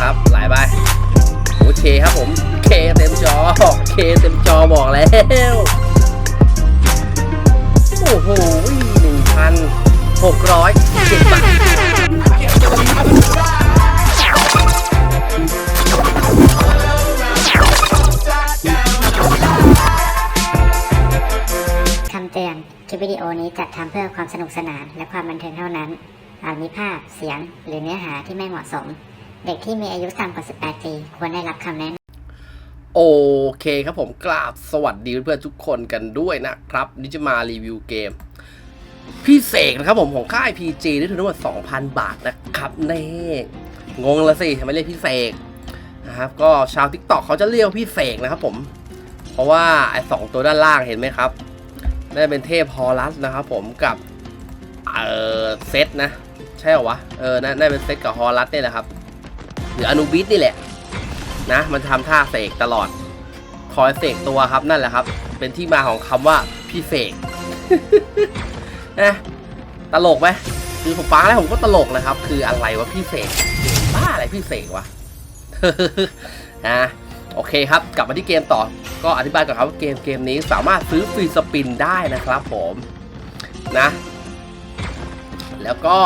ครับ หลายใบโอเคครับผม เคเต็มจอ เคเต็มจอบอกแล้ว โอ้โหหนึ่งพันหกร้อยเจ็ดบาทคำเตือน คลิปวิดีโอนี้จัดทำเพื่อความสนุกสนานและความบันเทิงเท่านั้นอาจมีภาพ เสียง หรือเนื้อหาที่ไม่เหมาะสม เด็กที่มีอายุต่ำกว่า 18 ปี ควรได้รับคำแนะนำโอเคครับผมกราบสวัสดีเพื่อนๆทุกคนกันด้วยนะครับนี่จะมารีวิวเกม พี่เสกนะครับผมของค่าย PG ได้ทุนทั้งหมด 2,000 บาทนะครับเน่งงละสิทำไมเรียกพี่เสกนะครับก็ชาว TikTok เขาจะเรียกพี่เสกนะครับผม เพราะว่าไอ้สองตัวด้านล่างเห็นไหมครับน่าจะเป็นเทพฮอลัสนะครับผมกับเออเซตนะ ใช่เหรอวะเออน่าน่าเป็นเซตกับฮอลัสเนี่ยแหละครับ หรืออนุบิสนี่แหละ นะ มันทำท่าเสกตลอด คอยเสกตัวครับนั่นแหละครับ เป็นที่มาของคำว่าพี่เสกนะตลกไหมคือผมฟังแล้วผมก็ตลกนะครับ คืออะไรวะพี่เสกบ้าอะไรพี่เสกวะนะโอเคครับ กลับมาที่เกมต่อ ก็อธิบายก่อนครับว่าเกมเกมนี้สามารถซื้อฟรีสปินได้นะครับผมนะ แล้วก็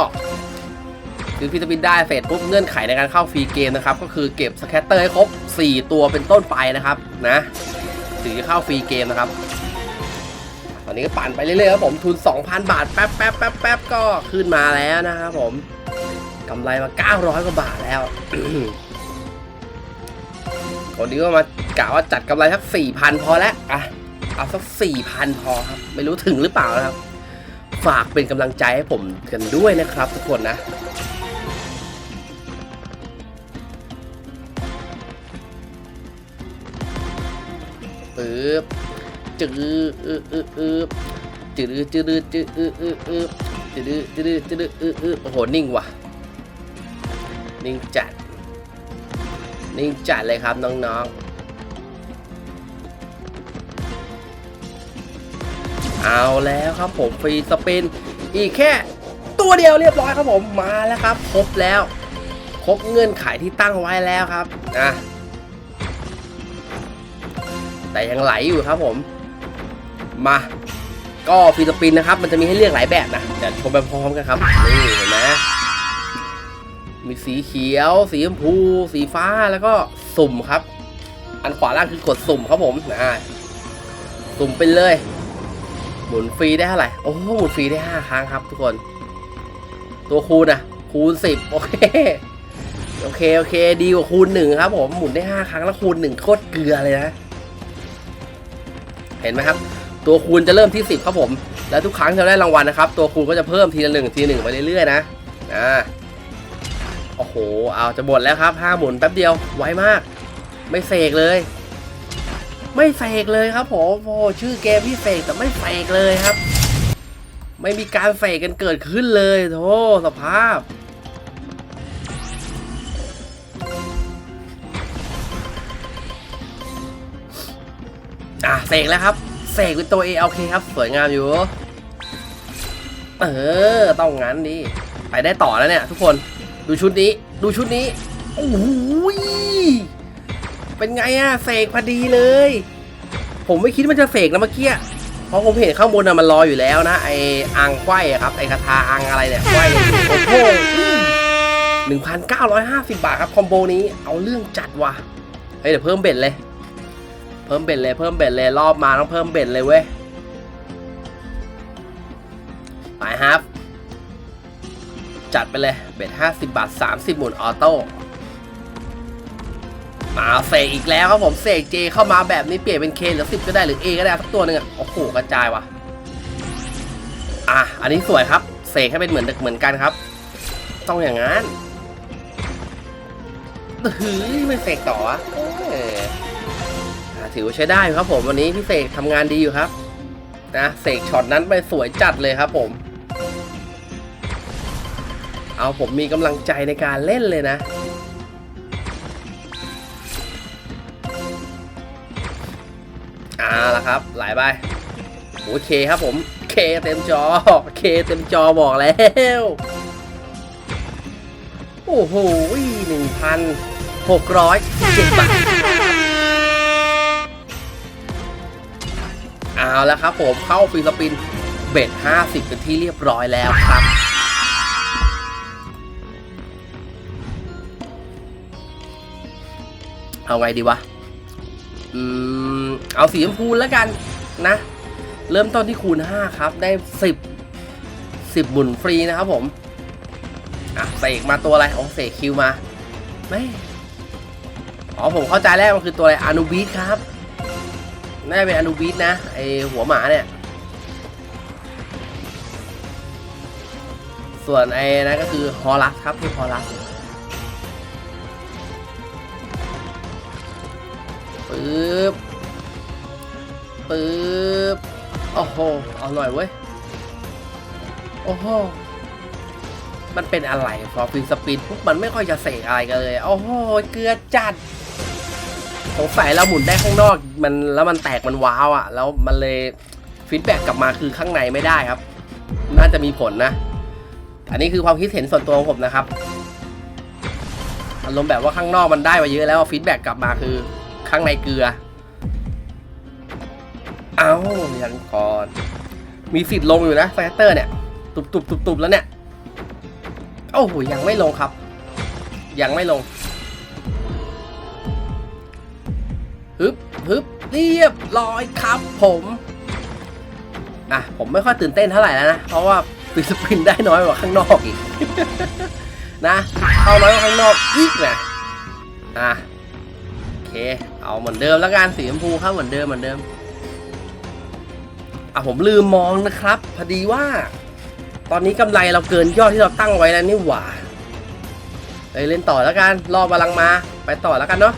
ซื้อฟรีสปินได้เสร็จปุ๊บเงื่อนไขในการเข้าฟรีเกมนะครับ ก็คือเก็บสแคตเตอร์ให้ครบ 4 ตัวเป็นต้นไปนะครับนะถึงจะเข้าฟรีเกมนะครับ ตอนนี้ก็ปั่นไปเรื่อยๆครับผมทุน 2,000 บาทแป๊บแป๊บแป๊บแป๊บก็ขึ้นมาแล้วนะครับผมกำไรมา 900 กว่าบาทแล้วคนนี้ก็มากะว่าจัดกำไรสัก4,000 พอแล้วอะเอาสัก4,000 พอครับ ไม่รู้ถึงหรือเปล่านะครับ ฝากเป็นกำลังใจให้ผมกันด้วยนะครับทุกคนนะ บจืดอึอึอึจืดจืดจืดอึอึอึจืดจืดจืดอึอึโอ้โหนิ่งว่ะ นิ่งจัด นิ่งจัดเลยครับน้องๆ เอาแล้วครับผมฟรีสปิน อีกแค่ตัวเดียวเรียบร้อยครับผมมาแล้วครับ ครบแล้ว ครบเงื่อนไขที่ตั้งไว้แล้วครับอะ แต่ยังไหลอยู่ครับผม มาก็ฟิลิปปินส์นะครับ มันจะมีให้เลือกหลายแบบนะเดี๋ยวชมไปพร้อมกันครับ นี่เห็นไหมมีสีเขียว สีชมพู สีฟ้าแล้วก็สุ่มครับ อันขวาล่างคือกดสุ่มครับผมนะสุ่มไปเลย หมุนฟรีได้เท่าไหร่โอ้หมุนฟรีได้5ครั้งครับ ทุกคน ตัวคูณอะคูณ10โอเคโอเค โอเค ดีกว่าคูณหนึ่งครับผม หมุนได้5ครั้งแล้วคูณหนึ่งโคตรเกลือเลยนะ เห็นไหมครับ ตัวคูณจะเริ่มที่ 10 ครับผม แล้วทุกครั้งที่เราได้รางวัลนะครับ ตัวคูณก็จะเพิ่มทีละหนึ่งทีหนึ่งไปเรื่อยๆนะอ่าโอ้โห เอาจะหมดแล้วครับห้าหมุนแป๊บเดียวไวมาก ไม่เสกเลย ไม่เสกเลยครับผมโอ้ชื่อเกมพี่เสกแต่ไม่เสกเลยครับ ไม่มีการเสกกันเกิดขึ้นเลยโธ่สภาพ อะเสกแล้วครับเสกเป็นตัวเอโอเคครับ สวยงามอยู่ เออ ต้องงั้นดิ ไปได้ต่อแล้วเนี่ยทุกคน ดูชุดนี้ ดูชุดนี้ โอ้โหเป็นไงอะเสกพอดีเลย ผมไม่คิดมันจะเสกนะเมื่อกี้ เพราะผมเห็นข้างบนอะมันรออยู่แล้วนะ ไอ้อังไขว้อะครับ ไอ้คาถาอังอะไรเนี่ยไขว้โอ้โหหนึ่งพันเก้าร้อยห้าสิบบาทครับคอมโบนี้ เอาเรื่องจัดว่ะ เฮ้ยเดี๋ยวเพิ่มเบ็ดเลย พิ่มเบ็ดเลยเพิ่มเบ็ดเลยรอบมาต้องเพิ่มเบ็ดเลยเว้ยไปครับ จัดไปเลยเบ็ด50 บาท 30 หมุนออโต้มาเสกอีกแล้วครับผมเสกเจเข้ามาแบบนี้เปลี่ยนเป็นเคหรือ10ก็ได้หรือ A ก็ได้สักตัวหนึ่งอะโอ้โหกระจายว่ะอะอันนี้สวยครับเสกให้เป็นเหมือนเหมือนกันครับ ต้องอย่างนั้นเฮ้ยไม่เสกต่ออะ ถือว่าใช้ได้ครับผมวันนี้พี่เสกทำงานดีอยู่ครับ นะเสกช็อตนั้นไปสวยจัดเลยครับผม เอาผมมีกำลังใจในการเล่นเลยนะ อ่าละครับ หลายใบโอเคครับผมเคเต็มจอเคเต็มจอบอกแล้วโอ้โหหนึ่งพัน607บาท เอาแล้วครับผมเข้าฟรีสปินเบ็ด50 เป็นที่เรียบร้อยแล้วครับเอาไงดีวะ อืม เอาสีชมพูแล้วกันนะ เริ่มต้นที่คูณ 5 ครับ ได้ 10 10บุญฟรีนะครับผม อะเสกมาตัวอะไรอ๋อเสกคิวมา ไม่ อ๋อผมเข้าใจแล้วมันคือตัวอะไรอานูบีทครับ น่าจะเป็นอานูบีทนะไอหัวหมาเนี่ย ส่วนไอ้นั่นก็คือฮอลัสครับที่ฮอลัสปึ๊บปึ๊บโอ้โหเอาหน่อยเว้ย โอ้โหมันเป็นอะไรพอฟินสปินปุ๊บมันไม่ค่อยจะเสกอะไรกันเลย โอ้โห เกลือจัด สงสัยเราหมุนได้ข้างนอกมันแล้วมันแตกมันว้าวอะ่ะ แล้วมันเลยฟีดแบ็กกลับมาคือข้างในไม่ได้ครับ น่าจะมีผลนะ อันนี้คือความคิดเห็นส่วนตัวของผมนะครับอารมณ์แบบว่าข้างนอกมันได้มาเยอะแล้วฟีดแบ็กกลับมาคือข้างในเกลือ เอายันก่อน มีสิทธิ์ลงอยู่นะแฟตเตอร์เนี่ย ตุบตุบตุบตุบแล้วเนี่ย โอ้โหยังไม่ลงครับ ยังไม่ลง ฮึบฮึบเรียบร้อยครับผมอะผมไม่ค่อยตื่นเต้นเท่าไหร่แล้วนะ เพราะว่าฟิสปินได้น้อยกว่าข้างนอกอีก นะเข้าน้อยกว่าข้างนอกอีกนะอะโอเค เอาเหมือนเดิมแล้วกันสีชมพูครับเหมือนเดิมเหมือนเดิมอะผมลืมมองนะครับ พอดีว่า ตอนนี้กำไรเราเกินยอดที่เราตั้งไว้แล้วนี่หว่าเอ้ยเล่นต่อแล้วกันรอบกำลังมา ไปต่อแล้วกันเนาะ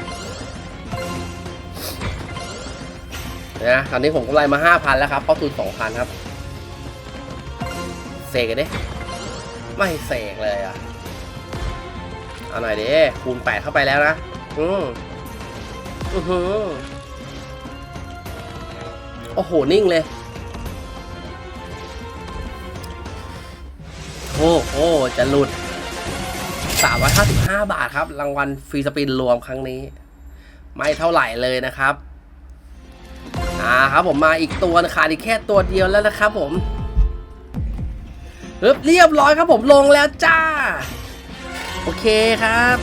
นะตอนนี้ผมกำไรมา 5,000 แล้วครับเข้าสู่2,000 ครับ เสกกันดิไม่เสกเลยอะ เอาหน่อยดิคูณ 8 เข้าไปแล้วนะ อืมอือหือโอ้โห นิ่งเลย โอ้โหจะหลุด 355 บาทครับ รางวัลฟรีสปินรวมครั้งนี้ ไม่เท่าไหร่เลยนะครับ อ่าครับผมมาอีกตัวนะขาดอีกแค่ตัวเดียวแล้วนะครับผมเรียบร้อยครับผมลงแล้วจ้า โอเคครับ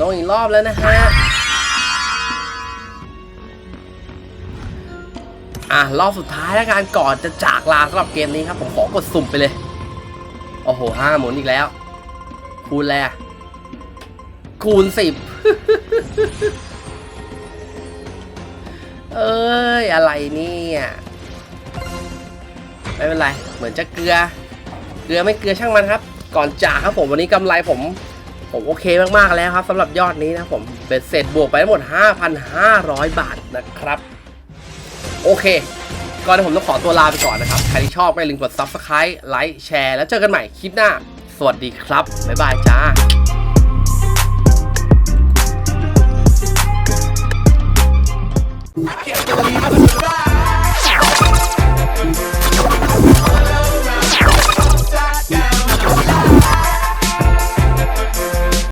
ลงอีกรอบแล้วนะฮะอะรอบสุดท้ายแล้วกันก่อนจะจากลาสำหรับเกมนี้ครับ ผมขอกดสุ่มไปเลย โอ้โหห้าหมุนอีกแล้ว คูณแลวคูณสิบ เอ้ย อะไรเนี่ยไม่เป็นไร เหมือนจะเกลือ เกลือไม่เกลือช่างมันครับ ก่อนจากครับผมวันนี้กำไรผม ผมโอเคมากๆแล้วครับสำหรับยอดนี้นะผมเป็นเสร็จบวกไปทั้งหมด 5,500 บาทนะครับ โอเค ก่อนที่ผมต้องขอตัวลาไปก่อนนะครับ ใครที่ชอบก็อย่าลืมกด Subscribe ไลค์แชร์แล้วเจอกันใหม่คลิปหน้า สวัสดีครับบ๊ายบายจ้า I can't believe I'm alive.